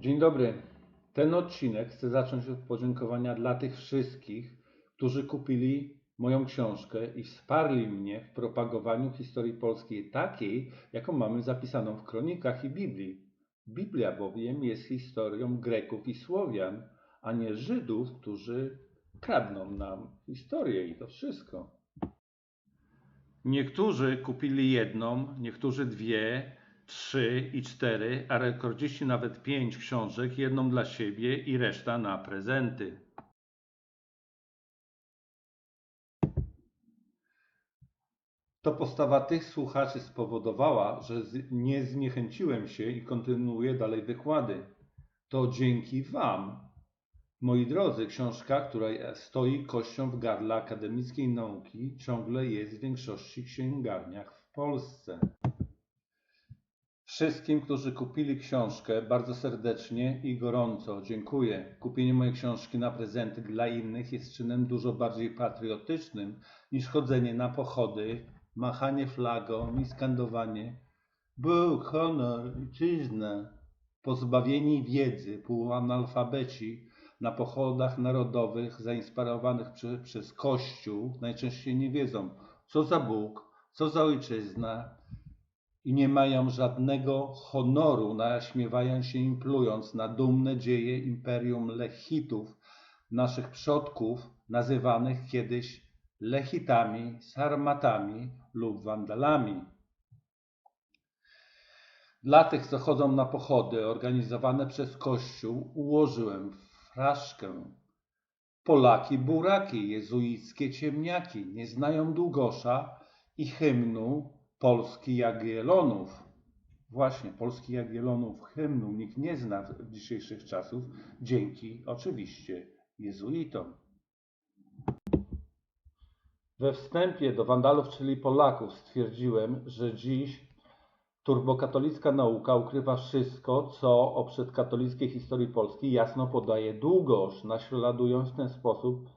Dzień dobry. Ten odcinek chcę zacząć od podziękowania dla tych wszystkich, którzy kupili moją książkę i wsparli mnie w propagowaniu historii polskiej takiej, jaką mamy zapisaną w kronikach i Biblii. Biblia bowiem jest historią Greków i Słowian, a nie Żydów, którzy kradną nam historię i to wszystko. Niektórzy kupili jedną, niektórzy dwie, trzy i cztery, a rekordziści nawet pięć książek, jedną dla siebie i reszta na prezenty. To postawa tych słuchaczy spowodowała, że nie zniechęciłem się i kontynuuję dalej wykłady. To dzięki Wam, moi drodzy, książka, która stoi kością w gardle akademickiej nauki, ciągle jest w większości księgarniach w Polsce. Wszystkim, którzy kupili książkę, bardzo serdecznie i gorąco dziękuję. Kupienie mojej książki na prezenty dla innych jest czynem dużo bardziej patriotycznym niż chodzenie na pochody, machanie flagą i skandowanie Bóg, honor, ojczyzna. Pozbawieni wiedzy, półanalfabeci na pochodach narodowych zainspirowanych przy, przez Kościół najczęściej nie wiedzą, co za Bóg, co za ojczyzna, i nie mają żadnego honoru, naśmiewają się im plując na dumne dzieje imperium Lechitów, naszych przodków, nazywanych kiedyś Lechitami, Sarmatami lub Wandalami. Dla tych, co chodzą na pochody organizowane przez Kościół, ułożyłem fraszkę. Polaki buraki, jezuickie ciemniaki, nie znają Długosza i hymnu Polski Jagiellonów. Właśnie, Polski Jagiellonów hymnu nikt nie zna w dzisiejszych czasów, dzięki oczywiście jezuitom. We wstępie do Wandalów, czyli Polaków, stwierdziłem, że dziś turbokatolicka nauka ukrywa wszystko, co o przedkatolickiej historii Polski jasno podaje Długosz, naśladując w ten sposób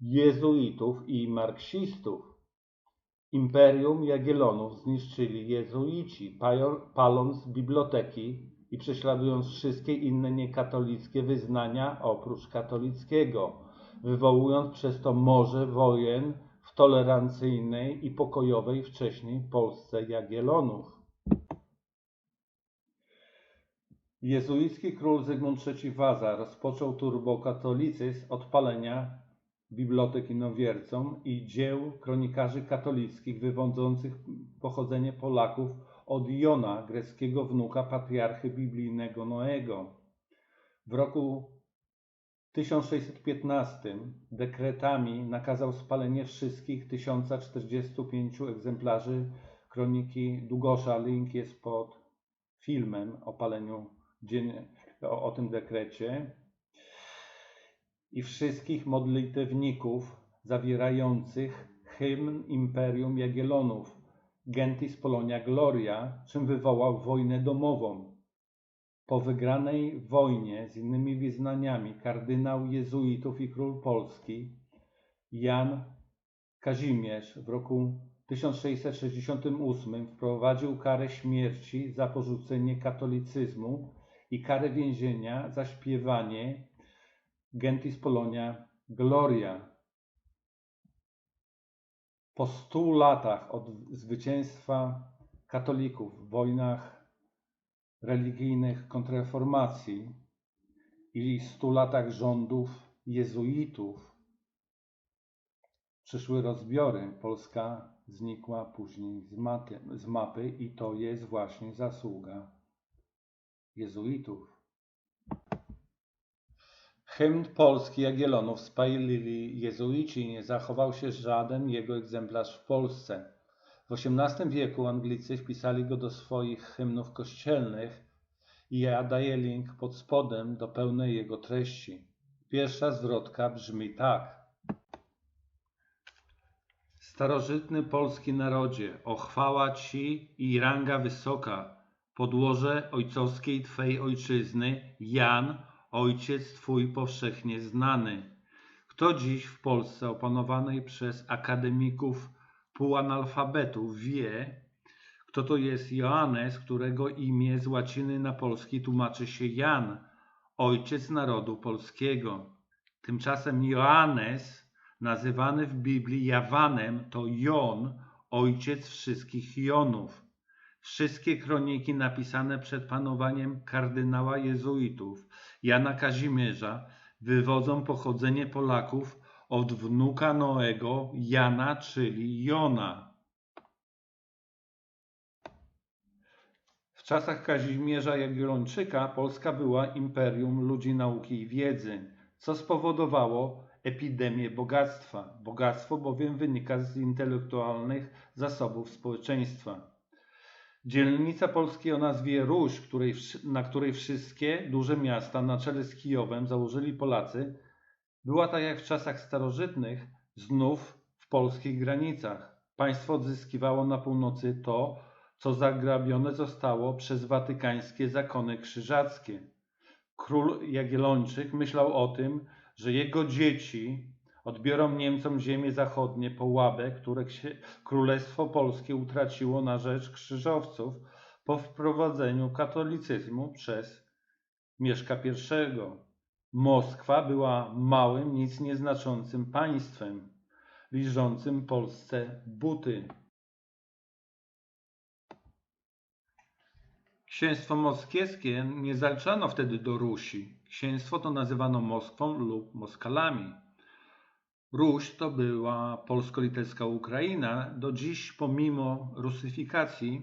jezuitów i marksistów. Imperium Jagiellonów zniszczyli jezuici, paląc biblioteki i prześladując wszystkie inne niekatolickie wyznania oprócz katolickiego, wywołując przez to morze wojen w tolerancyjnej i pokojowej wcześniej Polsce Jagiellonów. Jezuicki król Zygmunt III Waza rozpoczął turbokatolicyzm od palenia bibliotek inowiercom i dzieł kronikarzy katolickich wywodzących pochodzenie Polaków od Jona, greckiego wnuka patriarchy biblijnego Noego. W roku 1615 dekretami nakazał spalenie wszystkich 1045 egzemplarzy kroniki Długosza. Link jest pod filmem o paleniu o, o tym dekrecie i wszystkich modlitewników zawierających hymn Imperium Jagiellonów Gentis Polonia Gloria, czym wywołał wojnę domową. Po wygranej wojnie z innymi wyznaniami kardynał jezuitów i król Polski Jan Kazimierz w roku 1668 wprowadził karę śmierci za porzucenie katolicyzmu i karę więzienia za śpiewanie Gentis Polonia Gloria. Po stu latach od zwycięstwa katolików w wojnach religijnych kontrreformacji i stu latach rządów jezuitów przyszły rozbiory. Polska znikła później z, maty, z mapy i to jest właśnie zasługa jezuitów. Hymn polski Jagiellonów spalili jezuici i nie zachował się żaden jego egzemplarz w Polsce. W XVIII wieku Anglicy wpisali go do swoich hymnów kościelnych i ja daję link pod spodem do pełnej jego treści. Pierwsza zwrotka brzmi tak. Starożytny polski narodzie, o chwała Ci i ranga wysoka, podłoże ojcowskiej Twej ojczyzny, Jan, ojciec Twój powszechnie znany. Kto dziś w Polsce opanowanej przez akademików półanalfabetów wie, kto to jest Joannes, którego imię z łaciny na polski tłumaczy się Jan, ojciec narodu polskiego. Tymczasem Joannes, nazywany w Biblii Jawanem, to Jon, ojciec wszystkich Jonów. Wszystkie kroniki napisane przed panowaniem kardynała jezuitów Jana Kazimierza wywodzą pochodzenie Polaków od wnuka Noego Jana, czyli Jona. W czasach Kazimierza Jagiellończyka Polska była imperium ludzi nauki i wiedzy, co spowodowało epidemię bogactwa. Bogactwo bowiem wynika z intelektualnych zasobów społeczeństwa. Dzielnica Polski o nazwie Ruś, której, na której wszystkie duże miasta na czele z Kijowem założyli Polacy, była tak jak w czasach starożytnych znów w polskich granicach. Państwo odzyskiwało na północy to, co zagrabione zostało przez watykańskie zakony krzyżackie. Król Jagiellończyk myślał o tym, że jego dzieci odbiorą Niemcom ziemie zachodnie po łabę, które Królestwo Polskie utraciło na rzecz krzyżowców po wprowadzeniu katolicyzmu przez Mieszka I. Moskwa była małym, nic nieznaczącym państwem, liżącym Polsce buty. Księstwo moskiewskie nie zaliczano wtedy do Rusi. Księstwo to nazywano Moskwą lub Moskalami. Ruś to była polsko-litewska Ukraina. Do dziś, pomimo rusyfikacji,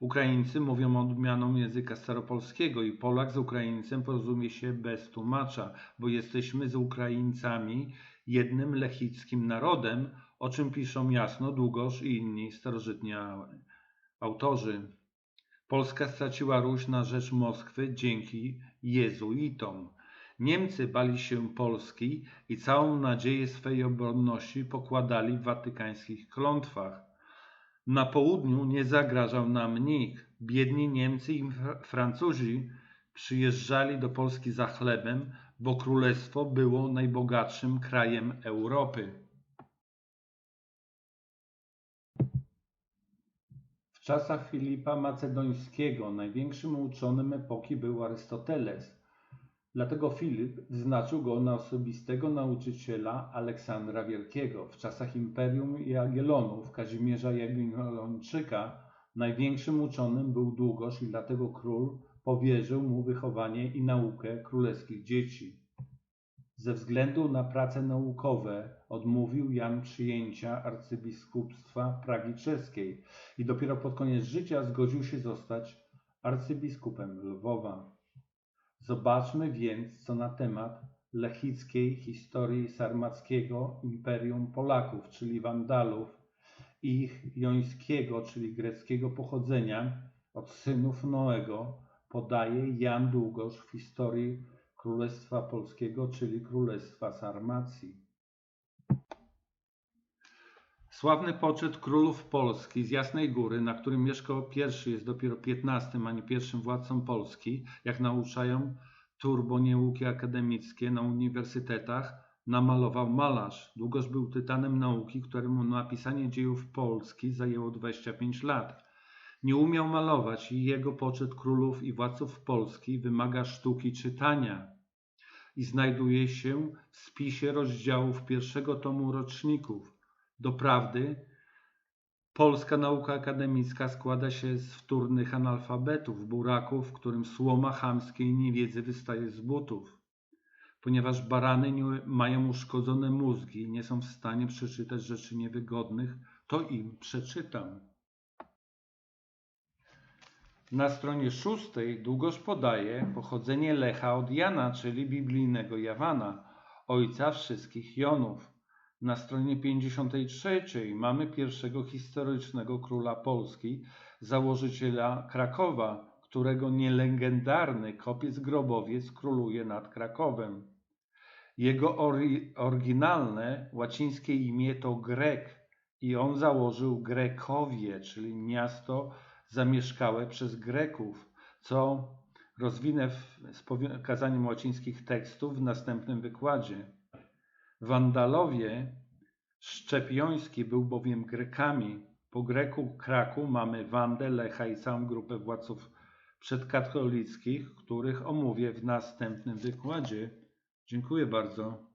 Ukraińcy mówią odmianą języka staropolskiego i Polak z Ukraińcem porozumie się bez tłumacza, bo jesteśmy z Ukraińcami jednym lechickim narodem, o czym piszą jasno Długosz i inni starożytni autorzy. Polska straciła Ruś na rzecz Moskwy dzięki jezuitom. Niemcy bali się Polski i całą nadzieję swej obronności pokładali w watykańskich klątwach. Na południu nie zagrażał nam nikt. Biedni Niemcy i Francuzi przyjeżdżali do Polski za chlebem, bo królestwo było najbogatszym krajem Europy. W czasach Filipa Macedońskiego największym uczonym epoki był Arystoteles. Dlatego Filip wyznaczył go na osobistego nauczyciela Aleksandra Wielkiego. W czasach Imperium Jagiellonów Kazimierza Jagiellończyka największym uczonym był Długosz i dlatego król powierzył mu wychowanie i naukę królewskich dzieci. Ze względu na prace naukowe odmówił Jan przyjęcia arcybiskupstwa Pragi Czeskiej i dopiero pod koniec życia zgodził się zostać arcybiskupem Lwowa. Zobaczmy więc, co na temat lechickiej historii sarmackiego Imperium Polaków, czyli Wandalów, i ich jońskiego, czyli greckiego pochodzenia od synów Noego, podaje Jan Długosz w historii Królestwa Polskiego, czyli Królestwa Sarmacji. Sławny poczet królów Polski z Jasnej Góry, na którym Mieszko I jest dopiero piętnastym, a nie pierwszym władcą Polski, jak nauczają turbonieuki akademickie na uniwersytetach, namalował malarz. Długoż był tytanem nauki, któremu napisanie dziejów Polski zajęło 25 lat. Nie umiał malować i jego poczet królów i władców Polski wymaga sztuki czytania i znajduje się w spisie rozdziałów pierwszego tomu roczników. Doprawdy, polska nauka akademicka składa się z wtórnych analfabetów, buraków, którym słoma chamskiej niewiedzy wystaje z butów. Ponieważ barany nie mają uszkodzone mózgi i nie są w stanie przeczytać rzeczy niewygodnych, to im przeczytam. Na stronie szóstej Długosz podaje pochodzenie Lecha od Jana, czyli biblijnego Jawana, ojca wszystkich Jonów. Na stronie 53 mamy pierwszego historycznego króla Polski, założyciela Krakowa, którego nielegendarny kopiec-grobowiec króluje nad Krakowem. Jego oryginalne łacińskie imię to Grek i on założył Grekowie, czyli miasto zamieszkałe przez Greków, co rozwinę z pokazaniem łacińskich tekstów w następnym wykładzie. Wandalowie Szczepioński był bowiem Grekami. Po Greku Kraku mamy Wandę, Lecha i całą grupę władców przedkatolickich, których omówię w następnym wykładzie. Dziękuję bardzo.